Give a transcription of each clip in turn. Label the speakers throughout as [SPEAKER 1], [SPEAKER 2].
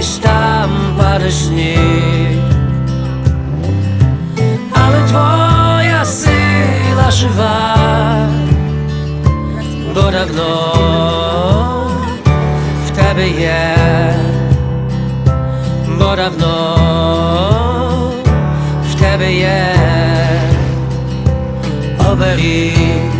[SPEAKER 1] Десь там паде сніг, але твоя сила жива, бо давно в тебе є, бо давно в тебе є оберіг.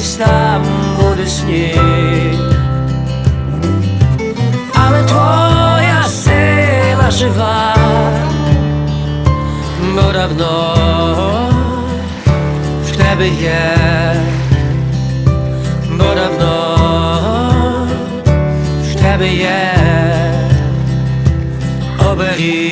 [SPEAKER 1] десь там буде сніг, але твоя сила жива, бо давно в тебе є, бо давно в тебе є. Оберіг.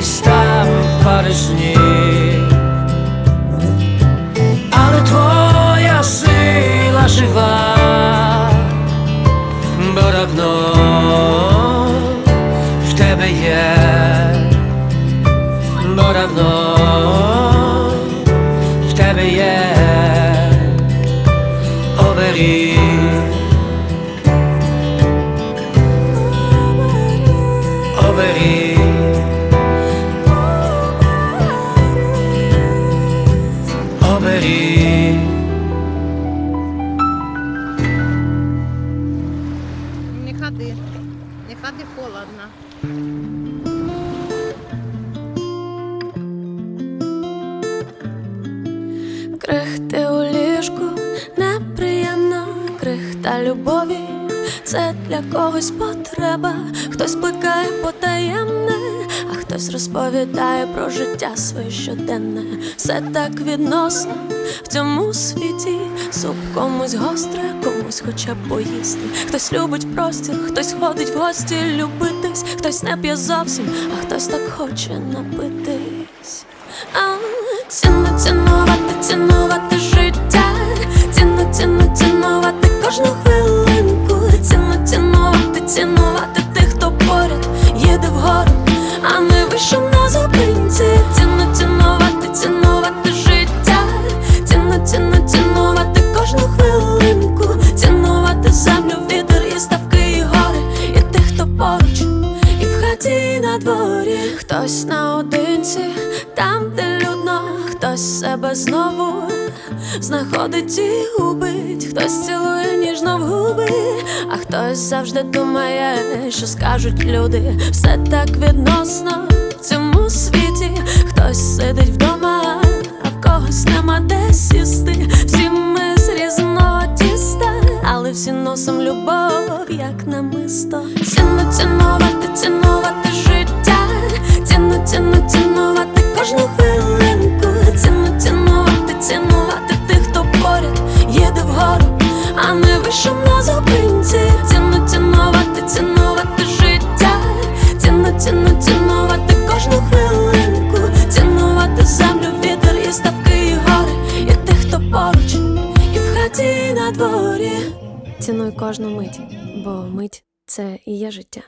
[SPEAKER 1] Нехай десь там паде сніг, але твоя сила жива, бо
[SPEAKER 2] Не яка не холодна.
[SPEAKER 3] Крихти у ліжку неприємно, крихта любові, це для когось потреба. Хтось плекає потаємне, а хтось розповідає про життя своє щоденне. Все так відносно в цьому світі. Суп комусь гостре, комусь хоча б поїсти. Хтось любить простір, хтось ходить в гості любитись, хтось не п'є зовсім, а хтось так хоче напитись. А, Цінно цінувати, цінувати життя, поруч, і в хаті, на дворі, хтось наодинці, там, де людно, хтось себе знову знаходить і губить, хтось цілує ніжно в губи, а хтось завжди думає, що скажуть люди. Все так відносно в цьому світі, хтось сидить вдома, а в когось нема де сісти. Всі ми з всі носом любов, як намисто. Цінувати, цінувати Цінуй кожну мить, бо мить це і є життя.